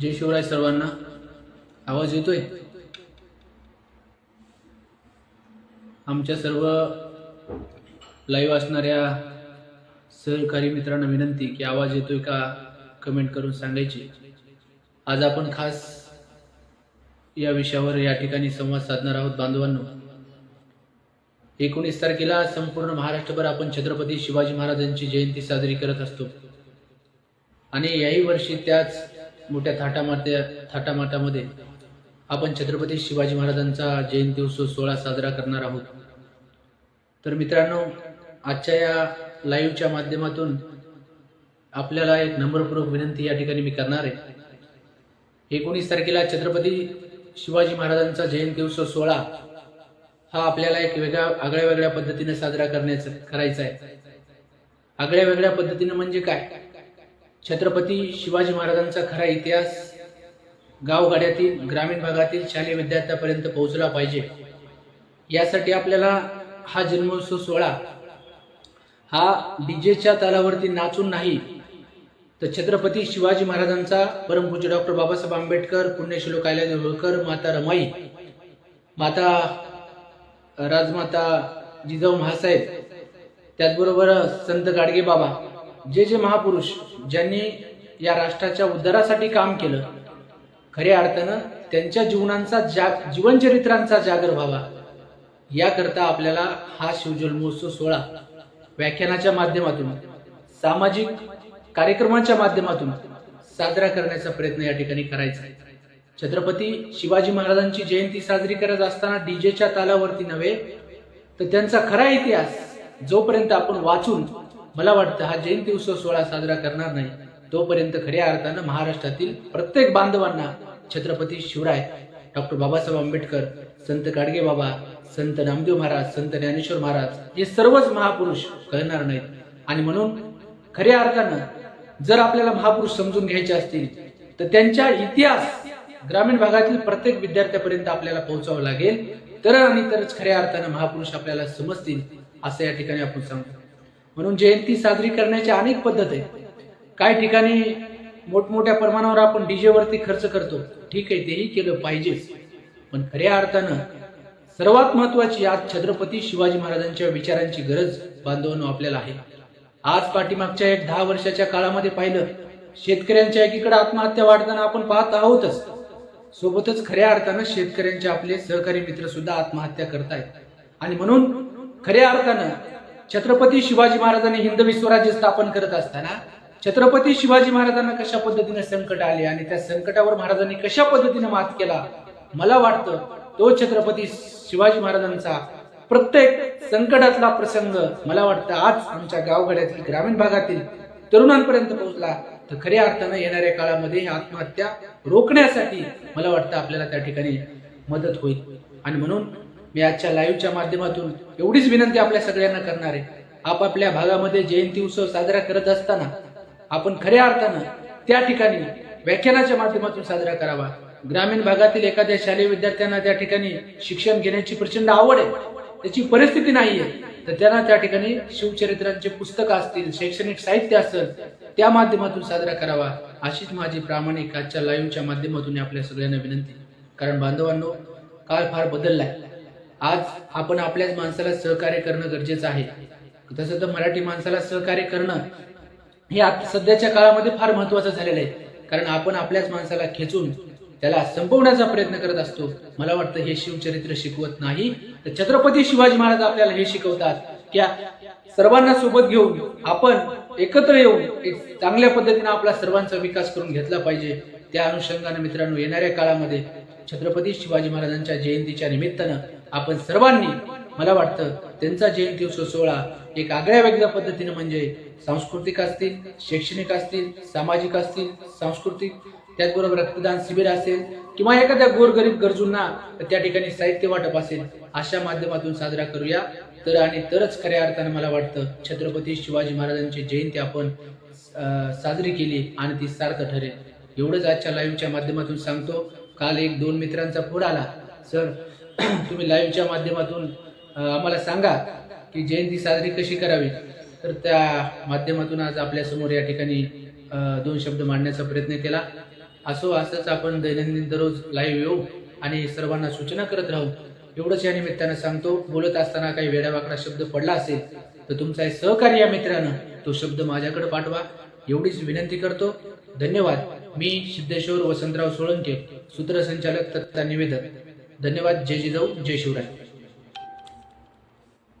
जय शिवराय सर्वांना. आवाज येतोय? आमच्या सर्व लाईव्ह असणाऱ्या सहकारी मित्रांना विनंती की आवाज येतोय का कमेंट करून सांगायची. आज आपण खास या विषयावर या ठिकाणी संवाद साधणार आहोत बांधवांनो. एकोणीस तारखेला संपूर्ण महाराष्ट्रभर आपण छत्रपती शिवाजी महाराजांची जयंती साजरी करत असतो. आणि याही वर्षी त्याच मोठ्या थाटामाट्या थाटामाटामध्ये आपण छत्रपती शिवाजी महाराजांचा जयंती उत्सव सोहळा साजरा करणार आहोत. तर मित्रांनो आजच्या या लाईव्हच्या माध्यमातून आपल्याला एक नम्रपूर्वक विनंती या ठिकाणी मी करणार आहे. एकोणीस तारखेला छत्रपती शिवाजी महाराजांचा जयंती उत्सव सोहळा हा आपल्याला एक वेगळ्या आगळ्या वेगळ्या पद्धतीने साजरा करण्याचा करायचा आहे. आगळ्या वेगळ्या पद्धतीने म्हणजे काय? छत्रपती शिवाजी महाराजांचा खरा इतिहास गावगाड्यातील ग्रामीण भागातील शालेय विद्यार्थ्यापर्यंत पोहोचला पाहिजे. यासाठी आपल्याला हा जन्मोत्सव सोहळा हा डीजेच्या तालावरती नाचून नाही तर छत्रपती शिवाजी महाराजांचा परमपूज्य डॉक्टर बाबासाहेब आंबेडकर पुण्यशिलो आयल्या होळकर माता रमाई माता राजमाता जिजाऊ महासाहेब त्याचबरोबर संत गाडगे बाबा जे जे महापुरुष ज्यांनी या राष्ट्राच्या उद्धारासाठी काम केलं खऱ्या अर्थानं त्यांच्या जीवनांचा जाग जीवनचरित्रांचा जागर व्हावा याकरता आपल्याला हा शिवजन्मोत्सव सोहळा व्याख्यानाच्या माध्यमातून सामाजिक कार्यक्रमाच्या माध्यमातून साजरा करण्याचा प्रयत्न या ठिकाणी करायचा आहे. छत्रपती शिवाजी महाराजांची जयंती साजरी करत असताना डीजेच्या तालावरती नव्हे तर त्यांचा खरा इतिहास जोपर्यंत आपण वाचून मला वाटतं हा जयंती उत्सव सोहळा साजरा करणार नाही. तोपर्यंत खऱ्या अर्थानं महाराष्ट्रातील प्रत्येक बांधवांना छत्रपती शिवराय डॉक्टर बाबासाहेब आंबेडकर संत गाडगे बाबा संत नामदेव महाराज संत ज्ञानेश्वर महाराज हे सर्वच महापुरुष कळणार नाहीत. आणि म्हणून खऱ्या अर्थानं जर आपल्याला महापुरुष समजून घ्यायचे असतील तर त्यांच्या इतिहास ग्रामीण भागातील प्रत्येक विद्यार्थ्यापर्यंत आपल्याला पोहोचावं लागेल. तर आणि तरच खऱ्या अर्थानं महापुरुष आपल्याला समजतील असं या ठिकाणी आपण सांगतो. म्हणून जयंती साजरी करण्याच्या अनेक पद्धत आहेत. काही ठिकाणी मोठमोठ्या प्रमाणावर आपण डीजे वरती खर्च करतो. ठीक आहे तेही केलं पाहिजेच पण खऱ्या अर्थानं सर्वात महत्वाची आज छत्रपती शिवाजी महाराजांच्या विचारांची गरज बांधवांनो आपल्याला आहे. आज पाठीमागच्या एक दहा वर्षाच्या काळामध्ये पाहिलं शेतकऱ्यांच्या एकीकडे आत्महत्या वाढताना आपण पाहत आहोतच. सोबतच खऱ्या अर्थानं शेतकऱ्यांचे आपले सहकारी मित्र सुद्धा आत्महत्या करतायत. आणि म्हणून खऱ्या अर्थानं छत्रपती शिवाजी महाराजांनी हिंदवी स्वराज्य स्थापन करत असताना छत्रपती शिवाजी महाराजांना कशा पद्धतीने संकट आले आणि त्या संकटावर महाराजांनी कशा पद्धतीने मात केला? मला वाटतं तो छत्रपती शिवाजी महाराजांचा प्रत्येक संकटातला प्रसंग मला वाटतं आज आमच्या गावगड्यातील ग्रामीण भागातील तरुणांपर्यंत पोहोचला. तर खऱ्या अर्थानं येणाऱ्या काळामध्ये आत्महत्या रोखण्यासाठी मला वाटतं आपल्याला त्या ठिकाणी मदत होईल. आणि म्हणून मी आजच्या लाईव्हच्या माध्यमातून एवढीच विनंती आपल्या सगळ्यांना करणार आहे. आपापल्या भागामध्ये जयंती उत्सव साजरा करत असताना आपण खऱ्या अर्थानं त्या ठिकाणी व्याख्यानाच्या माध्यमातून साजरा करावा. ग्रामीण भागातील एखाद्या शालेय विद्यार्थ्यांना त्या ठिकाणी शिक्षण घेण्याची प्रचंड आवड आहे. त्याची परिस्थिती नाहीये. तर त्यांना त्या ठिकाणी शिवचरित्रांचे पुस्तकं असतील शैक्षणिक साहित्य असेल त्या माध्यमातून साजरा करावा. अशीच माझी प्रामाणिक आजच्या लाईव्हच्या माध्यमातून आपल्या सगळ्यांना विनंती. कारण बांधवांनो काळ फार बदललाय. आज आपण आपल्याच माणसाला सहकार्य करणं गरजेचं आहे. तसं तर मराठी माणसाला सहकार्य करणं हे आता सध्याच्या काळामध्ये फार महत्वाचं झालेलं आहे. कारण आपण आपल्याच माणसाला खेचून त्याला संपवण्याचा प्रयत्न करत असतो. मला वाटतं हे शिवचरित्र शिकवत नाही. तर छत्रपती शिवाजी महाराज आपल्याला हे शिकवतात की सर्वांना सोबत घेऊन आपण एकत्र येऊन एक चांगल्या पद्धतीने आपला सर्वांचा विकास करून घेतला पाहिजे. त्या अनुषंगाने मित्रांनो येणाऱ्या काळामध्ये छत्रपती शिवाजी महाराजांच्या जयंतीच्या निमित्तानं आपण सर्वांनी मला वाटतं त्यांचा जयंती उत्सव सोहळा एक आगळ्या वेगळ्या पद्धतीने म्हणजे सांस्कृतिक असतील शैक्षणिक असतील सामाजिक असतील सांस्कृतिक त्याचबरोबर रक्तदान शिबिर असेल किंवा एखाद्या गोरगरीब गरजूंना त्या ठिकाणी साहित्य वाटप असेल अशा माध्यमातून साजरा करूया. तर आणि तरच खऱ्या अर्थानं मला वाटतं छत्रपती शिवाजी महाराजांची जयंती आपण साजरी केली आणि ती सार्थ ठरेल. एवढंच आजच्या लाईव्हच्या माध्यमातून सांगतो. काल एक दोन मित्रांचा फोन आला. सर तुम्ही लाईव्हच्या माध्यमातून आम्हाला सांगा की जयंती साजरी कशी करावी? तर त्या माध्यमातून आज आपल्यासमोर या ठिकाणी दोन शब्द मांडण्याचा प्रयत्न केला. असो असंच आपण दैनंदिन दररोज लाईव्ह येऊ आणि सर्वांना सूचना करत राहू. एवढंच या निमित्तानं सांगतो. बोलत असताना काही वेड्यावाकडा शब्द पडला असेल तर तुमचा सहकार्य या मित्रानं तो शब्द माझ्याकडे पाठवा. एवढीच विनंती करतो. धन्यवाद. मी सिद्धेश्वर वसंतराव सोळंके सूत्रसंचालक तत्ता निवेदक धन्यवाद. जय जिजाऊ जय शिवराय.